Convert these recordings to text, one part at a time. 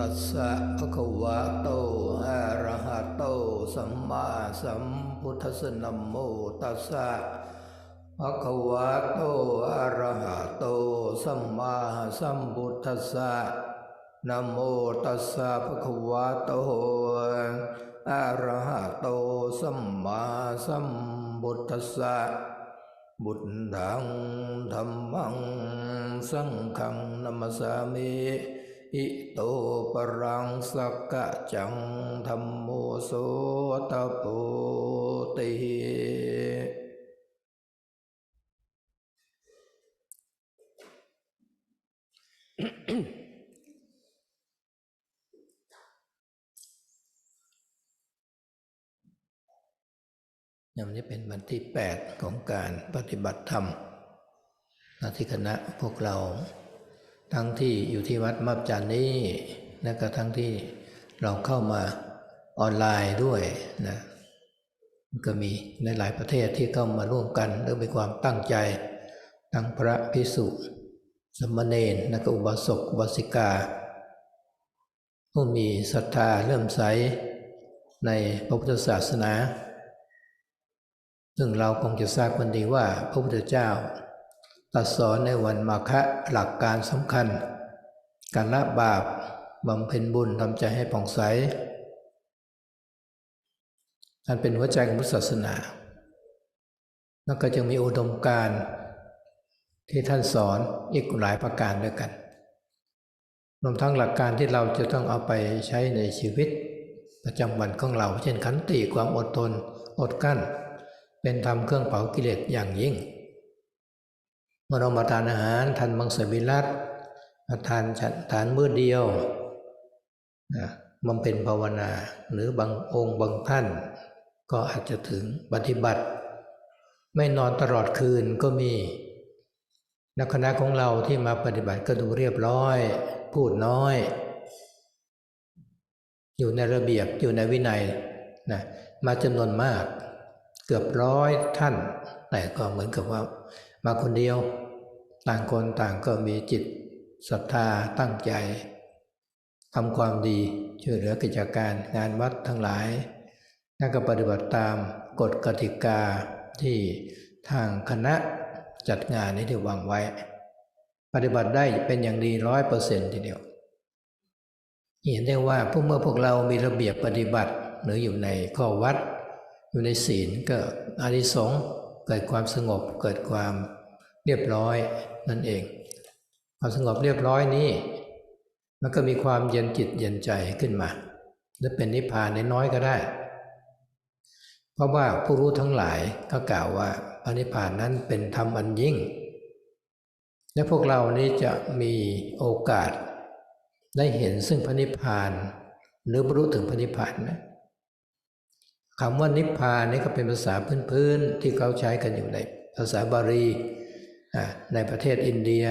ตัสสะภะคะวะโตอะระหะโตสัมมาสัมพุทธัสสะนะโมตัสสะภะคะวะโตอะระหะโตสัมมาสัมพุทธัสสะนะโมตัสสะภะคะวะโตอะระหะโตสัมมาสัมพุทธัสสะบุตถังธรรมัง สังฆังนัมสสามิ อิโตปรังสักกะจังธรรมโมโสตโพติยังนี้เป็นวันที่ 8 ของการปฏิบัติธรรมนาที่คณะพวกเรา ทั้งที่อยู่ที่วัดมับจันนี้และก็ทั้งที่เราเข้ามาออนไลน์ด้วยนะก็มีในหลายประเทศที่เข้ามาร่วมกันด้วยมีความตั้งใจทั้งพระพิสุสมณเณรและก็อุบาสกอุบาสิกา ผู้มีศรัทธาเริ่มใสในพระพุทธศาสนา ซึ่งเราคงจะทราบกันดีว่าพระพุทธเจ้า ตรัสสอนในวันมาฆะหลักการสำคัญ การละบาปบำเพ็ญบุญทำใจให้ผ่องใสอันเป็นหัวใจของพุทธศาสนา แล้วก็จะมีอุดมการที่ท่านสอนอีกหลายประการด้วยกัน รวมทั้งหลักการที่เราจะต้องเอาไปใช้ในชีวิต ประจำวันของเรา เช่นขันติความอดทน อดกั้น เป็นธรรมเครื่องเผากิเลสอย่างยิ่ง เมื่อเรามาทานอาหารทานมังสวิรัตมาทานฉันทานมื้อเดียวนะมันเป็นภาวนาหรือบางองค์บางท่าน ก็อาจจะถึงปฏิบัติ ไม่นอนตลอดคืนก็มีนักคณะของเราที่มาปฏิบัติก็ดูเรียบร้อย พูดน้อย อยู่ในระเบียบอยู่ในวินัยนะมาจำนวนมาก เกือบร้อยท่าน แต่ก็เหมือนกับว่า มาคนเดียว ต่างคนต่างก็มีจิตศรัทธาตั้งใจทำความดีช่วยเหลือกิจการงานวัดทั้งหลาย นั่นก็ปฏิบัติตามกฎกติกาที่ทางคณะจัดงานนี้ที่วางไว้ ปฏิบัติได้เป็นอย่างดีร้อยเปอร์เซ็นต์ทีเดียว เห็นได้ว่าพวกเมื่อพวกเรามีระเบียบปฏิบัติหรืออยู่ในข้อวัด อยู่ในศีลก็อานิสงส์เกิดความสงบเกิดความ เรียบร้อยนั่นเองความสงบเรียบร้อยนี้ มันก็มีความเย็นจิตเย็นใจขึ้นมา หรือเป็นนิพพานน้อยก็ได้ เพราะว่าผู้รู้ทั้งหลายก็กล่าวว่าพระนิพพานนั้นเป็นธรรมอันยิ่ง และพวกเรานี้จะมีโอกาสได้เห็นซึ่งพระนิพพานหรือบรรลุถึงพระนิพพานนะคำว่านิพพานนี่ก็เป็นภาษาพื้นๆที่เขาใช้กันอยู่ในภาษาบาลี ในประเทศอินเดีย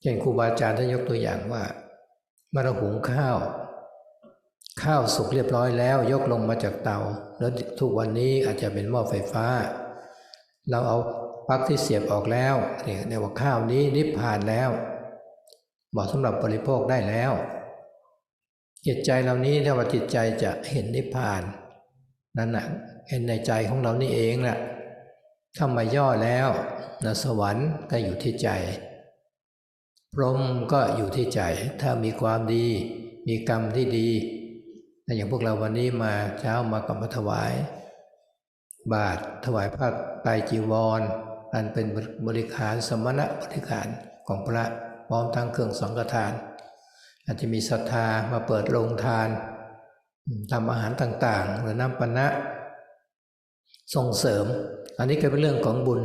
เช่นครูบาอาจารย์ท่านยกตัวอย่างว่าเมื่อเราหุงข้าว ข้าวสุกเรียบร้อยแล้ว ยกลงมาจากเตา แล้วทุกวันนี้อาจจะเป็นหม้อไฟฟ้า เราเอาปลั๊กที่เสียบออกแล้วเนี่ยเรียกว่าข้าวนี้นิพพานแล้วเหมาะสำหรับบริโภคได้แล้ว จิตใจเหล่านี้ถ้าว่าจิตใจจะเห็นนิพพาน นั่นนะเห็นในใจของเรานี่เองแหละ ถ้ามาย่อแล้วนะสวรรค์ก็อยู่ที่ใจ พรหมก็อยู่ที่ใจ ถ้ามีความดี มีกรรมที่ดีแต่อย่างพวกเราวันนี้มาเช้ามากรรมถวาย บาทถวายผ้าไตรจีวร อันเป็นบริการสมณะบริการของพระพร้อมทั้งเครื่องสังฆทาน อาจจะมีศรัทธามาเปิดโรงทานทำอาหารต่างๆ หรือน้ำปนะส่งเสริม อันนี้ก็เป็นเรื่องของบุญ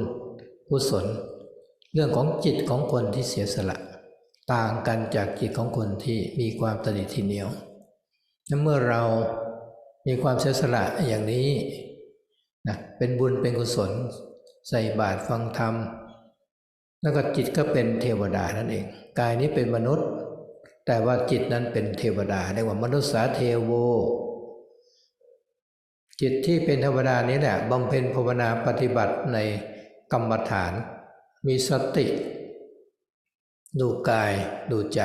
กุศล เรื่องของจิตของคนที่เสียสละ ต่างกันจากจิตของคนที่มีความตนิทีเหนียวและเมื่อเรามีความเสียสละอย่างนี้นะเป็นบุญเป็นกุศล ใส่บาตรฟังธรรม แล้วก็จิตก็เป็นเทวดานั่นเอง กายนี้เป็นมนุษย์ แต่ว่าจิตนั้นเป็นเทวดาเรียกว่ามนุษย์สาเทโว จิตที่เป็นเทวดานี้แหละบำเพ็ญภาวนาปฏิบัติในกรรมฐาน มีสติ ดูกายดูใจ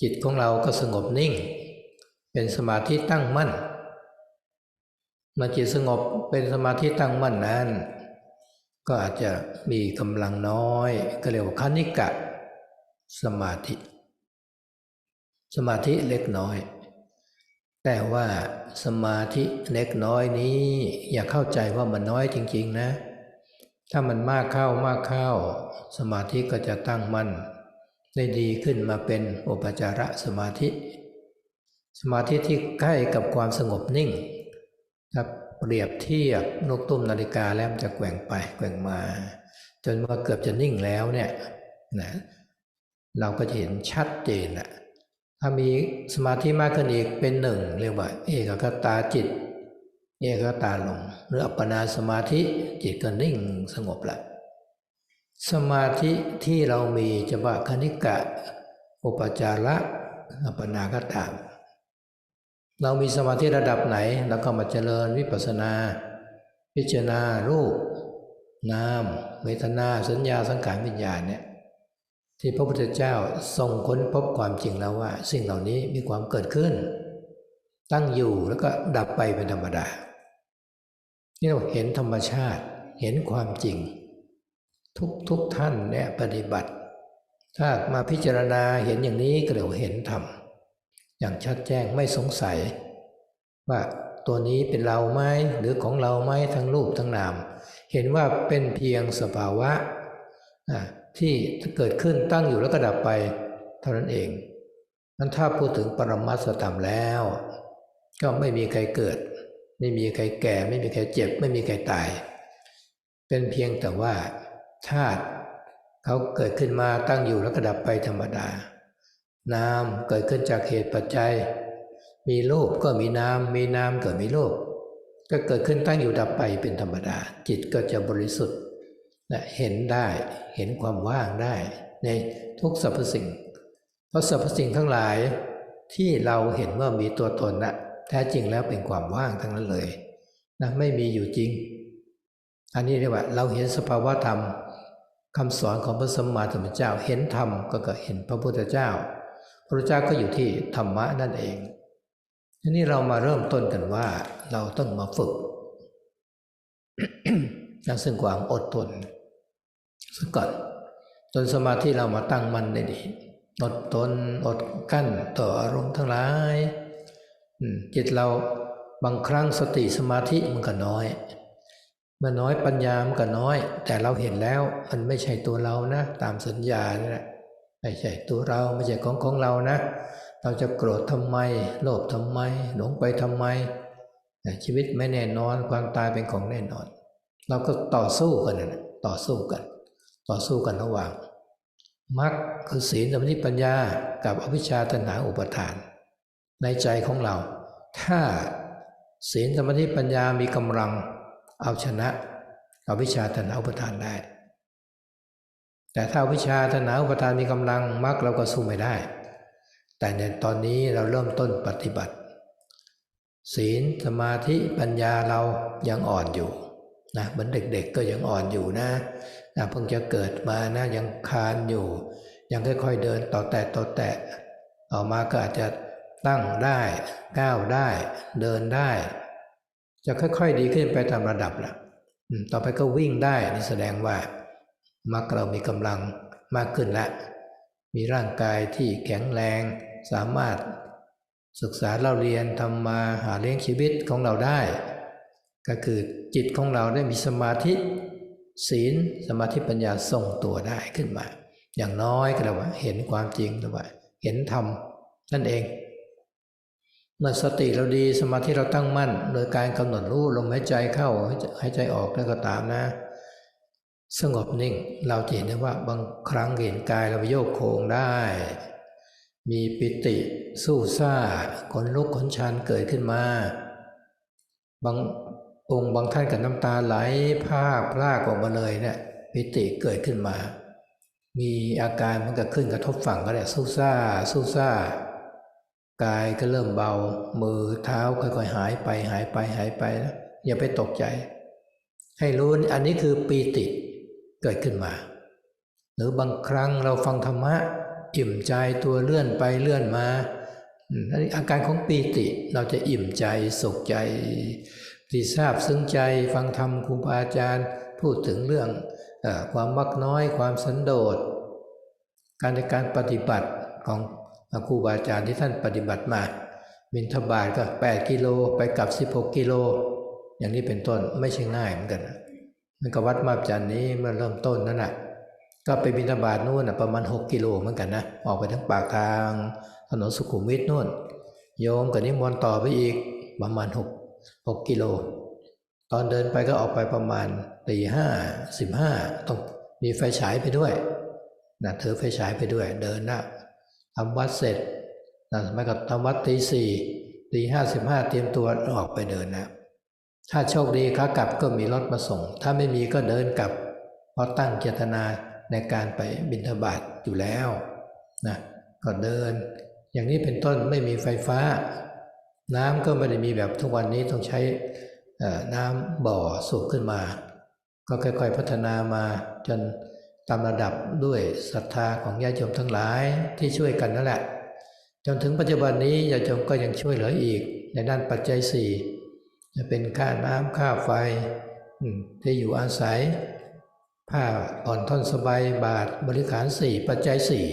จิตของเราก็สงบนิ่ง เป็นสมาธิตั้งมั่นเมื่อจิตสงบเป็นสมาธิตั้งมั่นนั้น ก็อาจจะมีกำลังน้อยก็เรียกว่าคณิกะ สมาธิ สมาธิเล็กน้อย แต่ว่าสมาธิเล็กน้อยนี้ อย่าเข้าใจว่ามันน้อยจริง ๆ นะ ถ้ามันมากเข้ามากเข้า สมาธิก็จะตั้งมั่นได้ดีขึ้นมาเป็นอุปจารสมาธิ สมาธิที่ใกล้กับความสงบนิ่งถ้าเปรียบเทียบนกตุ้มนาฬิกาแล้วมันจะแกว่งไปแกว่งมา จนว่าเกือบจะนิ่งแล้วเนี่ยนะเราก็จะเห็นชัดเจนอะ ถ้ามีสมาธิมากขึ้นอีกเป็นหนึ่งเรียกว่า เอกคตาจิต เอกคตาลง หรืออัปปนาสมาธิจิตก็นิ่งสงบละสมาธิที่เรามีจะว่าคณิกะ อุปจาระอัปปนาก็ตามเรามีสมาธิระดับไหนแล้วก็มาเจริญวิปัสสนา พิจารณารูป นามเวทนาสัญญาสังขารวิญญาณเนี่ย ที่พระพุทธเจ้าทรงค้นพบความจริงแล้วว่า สิ่งเหล่านี้มีความเกิดขึ้น ตั้งอยู่แล้วก็ดับไปเป็นธรรมดา นี่เราเห็นธรรมชาติเห็นความจริง ทุกทุกท่านเนี่ยปฏิบัติ ถ้ามาพิจารณาเห็นอย่างนี้ก็เรียวเห็นธรรมอย่างชัดแจ้งไม่สงสัย ว่าตัวนี้เป็นเราไหมหรือของเราไหมทั้งรูปทั้งนาม เห็นว่าเป็นเพียงสภาวะ ที่เกิดขึ้นตั้งอยู่แล้วก็ดับไป เท่านั้นเองนั้นถ้าพูดถึงปรมัตถธรรมแล้ว ก็ไม่มีใครเกิด ไม่มีใครแก่ ไม่มีใครเจ็บ ไม่มีใครตาย เป็นเพียงแต่ว่าธาตุเขาเกิดขึ้นมาตั้งอยู่แล้วก็ดับไปธรรมดา นามเกิดขึ้นจากเหตุปัจจัย มีรูปก็มีนาม มีนามก็มีรูปก็เกิดขึ้นตั้งอยู่ดับไปเป็นธรรมดา จิตก็จะบริสุทธิ์ และเห็นได้เห็นความว่างได้ ในทุกสรรพสิ่ง เพราะสรรพสิ่งทั้งหลายที่เราเห็นว่ามีตัวตนนะแท้จริงแล้วเป็นความว่างทั้งนั้นเลยนะไม่มีอยู่จริง อันนี้เรียกว่า เราเห็นสภาวะธรรมคำสอนของพระสัมมาสัมพุทธเจ้าเห็นธรรมก็ก็เห็นพระพุทธเจ้า พระเจ้าก็อยู่ที่ธรรมะนั่นเองทีนี้เรามาเริ่มต้นกันว่า เราต้องมาฝึกนะซึ่งความอดทน สักก่อน จนสมาธิเรามาตั้งมันได้ดีอดทนอดกั้นต่ออารมณ์ทั้งหลายจิตเราบางครั้งสติสมาธิมันก็น้อยเมื่อน้อยปัญญามันก็น้อย แต่เราเห็นแล้วมันไม่ใช่ตัวเรานะ ตามสัญญานี่แหละไม่ใช่ตัวเราไม่ใช่ของของเรานะ เราจะโกรธทำไม โลภทำไม หลงไปทำไม ชีวิตไม่แน่นอนความตายเป็นของแน่นอน เราก็ต่อสู้กันนะต่อสู้กัน ต่อสู้กันระหว่างมรรคคือศีลสมาธิปัญญากับอวิชชาตัณหาอุปทาน ในใจของเรา ถ้าศีลสมาธิปัญญามีกำลังเอาชนะอวิชชาตัณหาอุปทานได้ แต่ถ้าวิชาตัณหาอุปทานมีกำลังมรรคเราก็สู้ไม่ได้ แต่ในตอนนี้เราเริ่มต้นปฏิบัติ ศีลสมาธิปัญญาเรายังอ่อนอยู่นะเหมือนเด็กๆก็ยังอ่อนอยู่นะ นะเพิ่งจะเกิดมานะยังคานอยู่ ยังค่อยๆเดินต่อแตะต่อแตะออกมาก็อาจจะตั้งได้ก้าวได้ เดินได้ จะค่อยๆดีขึ้นไปตามระดับละต่อไปก็วิ่งได้นี่แสดงว่ามักเรามีกำลังมากขึ้นละมีร่างกายที่แข็งแรง สามารถศึกษาเล่าเรียนทำมาหาเลี้ยงชีวิตของเราได้ ก็คือจิตของเราได้มีสมาธิ ศีลสมาธิปัญญาทรงตัวได้ขึ้นมา อย่างน้อยก็เรียกว่า เห็นความจริงหรือว่า เห็นธรรมนั่นเอง เมื่อสติเราดีสมาธิเราตั้งมั่น โดยการกำหนดรู้ลมหายใจเข้าหายใจออกแล้วก็ตามนะ สงบนิ่งเราเห็นได้ว่าบางครั้งเห็นกายเราโยกโคงได้ มีปิติสู้ซ่าขนลุกขนชันเกิดขึ้นมาบาง องค์บางท่านกับน้ำตาไหลภาคพลากออกมาเลยเนี่ยปิติเกิดขึ้นมา มีอาการมันก็ขึ้นกระทบฝั่งก็ได้สู้ซ่าสู้ซ่ากายก็เริ่มเบา มือเท้าค่อยๆหายไปหายไปหายไปนะอย่าไปตกใจ ให้รู้อันนี้คือปีติเกิดขึ้นมา หรือบางครั้งเราฟังธรรมะ อิ่มใจตัวเลื่อนไปเลื่อนมาอันนี้อาการของปีติเราจะอิ่มใจสุขใจ ที่ทราบซึ้งใจฟังธรรมครูบาอาจารย์พูดถึงเรื่องอความมักน้อยความสันโดษ การในการปฏิบัติของครูบาอาจารย์ที่ท่านปฏิบัติมาบินทบาทก็ 8 กิโลไปกลับ 16 กิโล อย่างนี้เป็นต้นไม่ใช่ง่ายเหมือนกันมันก็วัดมาจันทร์นี้มื่อเริ่มต้นนั่นแหะก็ไปบินทบาทนู่นประมาณ 6 กิโลเหมือนกันนะออกไปทั้งปากทางถนนสุขุมวิทนู่น โยมกับนิมนต์ต่อไปอีกประมาณ 6 6กิโล ตอนเดินไปก็ออกไปประมาณตีห้าสิบห้าต้องมีไฟฉายไปด้วยนะถือไฟฉายไปด้วย เดินนะทำวัดเสร็จนะไม่ก็ทำวัดตีสี่ตีห้าสิบห้าเตรียมตัวออกไปเดินนะถ้าโชคดีขากลับก็มีรถมาส่ง ถ้าไม่มีก็เดินกลับ เพราะตั้งเจตนาในการไปบิณฑบาตอยู่แล้วนะก็เดิน อย่างนี้เป็นต้นไม่มีไฟฟ้า น้ำก็ไม่ได้มีแบบทุกวันนี้ต้องใช้น้ำบ่อสูบขึ้นมา ก็ค่อย ๆ พัฒนามาจนตามระดับด้วยศรัทธาของญาติโยมทั้งหลายที่ช่วยกันนั่นแหละ จนถึงปัจจุบันนี้ญาติโยมก็ยังช่วยเหลืออีก ในด้านปัจจัยสี่จะเป็นค่าน้ำค่าไฟที่อยู่อาศัย ผ้าผ่อนท่อนสบายบาทบริขารสี่ปัจจัยสี่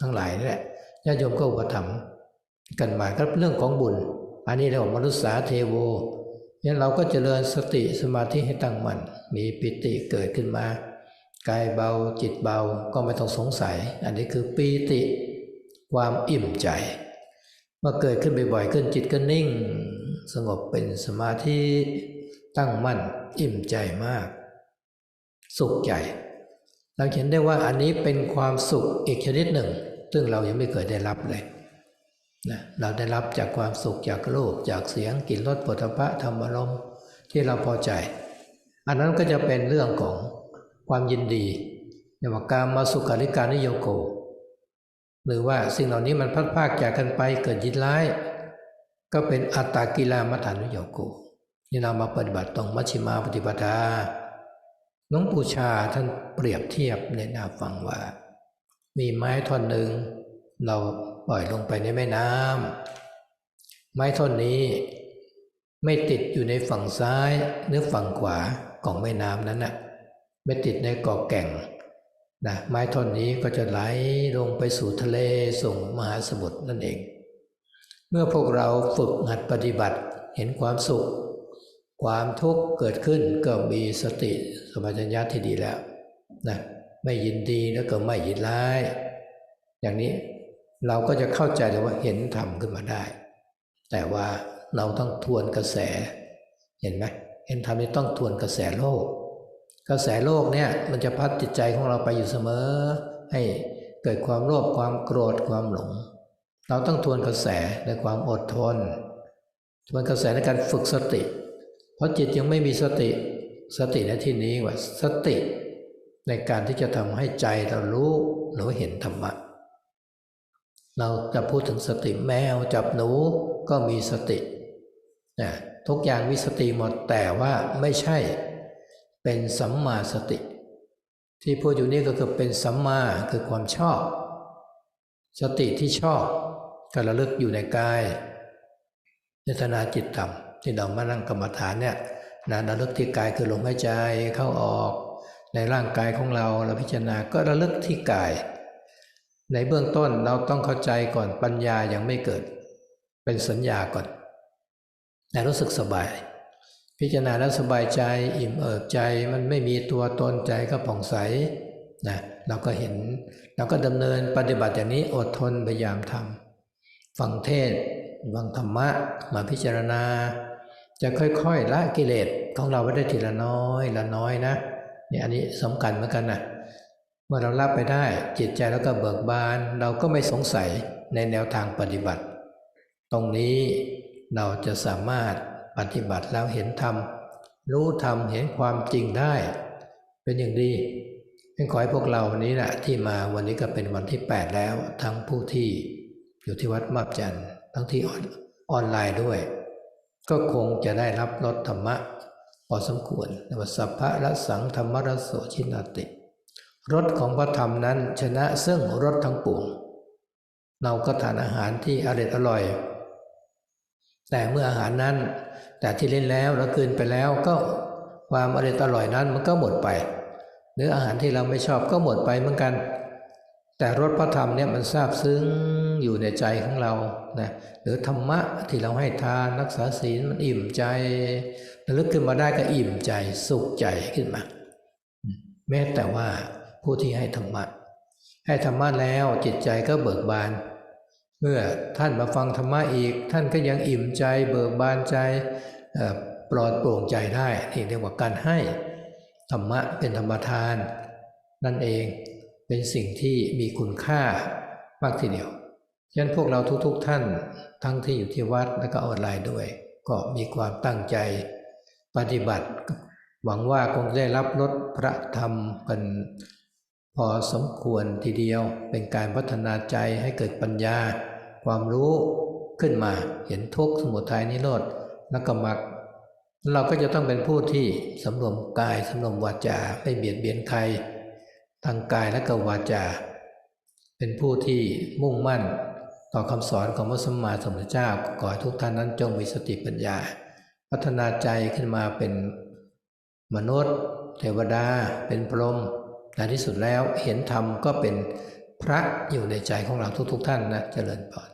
ทั้งหลายนี่แหละญาติโยมก็อุปถัมภ์กันมาก็เรื่องของบุญ อันนี้เรียกว่ามนุษย์สาเทโวเนี่เราก็เจริญสติสมาธิให้ตั้งมั่นมีปิติเกิดขึ้นมากายเบาจิตเบาก็ไม่ต้องสงสัย อันนี้คือปีติความอิ่มใจเมื่อเกิดขึ้นบ่อยๆขึ้นจิตก็นิ่ง สงบเป็นสมาธิตั้งมั่นอิ่มใจมาก สุขใจเราเห็นได้ว่าอันนี้เป็นความสุขอีกชนิดหนึ่ง ซึ่งเรายังไม่เคยได้รับเลย นะเราได้รับจากความสุขจากโลกจากเสียงกลิ่นรสปุถะพะธรรมารมที่เราพอใจ อันนั้นก็จะเป็นเรื่องของความยินดีเรียกว่าการมาสุขาริการนิโยโก หรือว่าสิ่งเหล่านี้มันพัดพากจากกันไปเกิดยินร้าย ก็เป็นอัตตากิลามัฐานุโยโกนี่เรามาปฏิบัติตรงมัชฌิมาปฏิปทาหลวงปู่ชาท่านเปรียบเทียบในหน้าฟังว่า มีไม้ท่อนหนึ่งเรา ปล่อยลงไปในแม่น้ำไม้ท่อนนี้ ไม่ติดอยู่ในฝั่งซ้ายหรือฝั่งขวาของแม่น้ำนั้นน่ะไม่ติดในเกาะแก่งนะไม้ท่อนนี้ก็จะไหลลงไปสู่ทะเลส่งมหาสมุทรนั่นเอง เมื่อพวกเราฝึกหัดปฏิบัติเห็นความสุข ความทุกข์เกิดขึ้นก็มีสติสมัญญาที่ดีแล้วนะไม่ยินดีแล้วก็ไม่ยินร้าย อย่างนี้ เราก็จะเข้าใจเลยว่าเห็นธรรมขึ้นมาได้ แต่ว่าเราต้องทวนกระแส เห็นไหมเห็นธรรมนี่ต้องทวนกระแสโลก กระแสโลกเนี่ยมันจะพัดจิตใจของเราไปอยู่เสมอ ให้เกิดความโลภความโกรธความหลง เราต้องทวนกระแสในความอดทน ทวนกระแสในการฝึกสติ เพราะจิตยังไม่มีสติสติในที่นี้ว่าสติในการที่จะทำให้ใจเรารู้หรือเห็นธรรมะ เราจะพูดถึงสติแมวจับหนูก็มีสตินะทุกอย่างมีสติหมดแต่ว่าไม่ใช่เป็นสัมมาสติ ที่พูดอยู่นี่ก็คือเป็นสัมมาคือความชอบ สติที่ชอบก็ระลึกอยู่ในกายเจตนาจิตธรรมที่เรามานั่งกรรมฐานเนี่ยนะระลึกที่กายคือลมหายใจเข้าออก ในร่างกายของเราเราพิจารณาก็ระลึกที่กาย ในเบื้องต้นเราต้องเข้าใจก่อนปัญญายังไม่เกิด เป็นสัญญาก่อนแต่รู้สึกสบาย พิจารณาแล้วสบายใจอิ่มเอิบใจมันไม่มีตัวตนใจก็ผ่องใสนะเราก็เห็นเราก็ดำเนินปฏิบัติอย่างนี้อดทนพยายามทำฟังเทศฟังธรรมะมาพิจารณา จะค่อยๆละกิเลสของเราไว้ได้ทีละน้อยละน้อยนะนี่อันนี้สำคัญเหมือนกันนะ เมื่อเรารับไปได้จิตใจแล้วก็เบิกบาน เราก็ไม่สงสัยในแนวทางปฏิบัติ ตรงนี้เราจะสามารถปฏิบัติแล้วเห็นธรรมรู้ธรรมเห็นความจริงได้ เป็นอย่างดีเป็นขอให้พวกเราวันนี้แหละที่มาวันนี้ก็เป็นวันที่ 8 แล้ว ทั้งผู้ที่อยู่ที่วัดมาบจันทร์ทั้งที่ออนออนไลน์ด้วย ก็คงจะได้รับรสธรรมะพอสมควรในวัสัพพะสังธรรมรสโสชินาติ รสของพระธรรมนั้นชนะซึ่งรสทั้งปวงเราก็ทานอาหารที่อร่อยอร่อย แต่เมื่ออาหารนั้น แต่ที่เล่นแล้วแล้วกลืนไปแล้วก็ความอร่อยอร่อยนั้นมันก็หมดไป หรืออาหารที่เราไม่ชอบก็หมดไปเหมือนกัน แต่รสพระธรรมเนี่ยมันซาบซึ้งอยู่ในใจของเรานะหรือธรรมะที่เราให้ทานรักษาศีลมันอิ่มใจระลึกขึ้นมาได้ก็อิ่มใจสุขใจขึ้นมา แม้แต่ว่า ผู้ที่ให้ธรรมะให้ธรรมะแล้วจิตใจก็เบิกบาน เมื่อท่านมาฟังธรรมะอีก ท่านก็ยังอิ่มใจ เบิกบานใจปลอดโปร่งใจได้นี่เรียกว่าการให้ธรรมะเป็นธรรมทาน นั่นเองเป็นสิ่งที่มีคุณค่ามากทีเดียวฉะนั้นพวกเราทุกๆทท่านทั้งที่อยู่ที่วัดและก็ออนไลน์ด้วย ก็มีความตั้งใจปฏิบัติ หวังว่าคงได้รับรสพระธรรมเป็น พอสมควรทีเดียวเป็นการพัฒนาใจให้เกิดปัญญา ความรู้ขึ้นมาเห็นทุกข์สมุทัยนิโรธแล้วก็มรรคเราก็จะต้องเป็นผู้ที่สำรวมกายสำรวมวาจาไม่เบียดเบียนใครทางกายและก็วาจา เป็นผู้ที่มุ่งมั่นต่อคำสอนของพระสัมมาสัมพุทธเจ้าขอให้ทุกท่านนั้นจงมีสติปัญญา พัฒนาใจขึ้นมาเป็นมนุษย์ เทวดา เป็นพรหม ในที่สุดแล้วเห็นธรรมก็เป็นพระอยู่ในใจของเราทุก ๆทท่านนะเจริญพร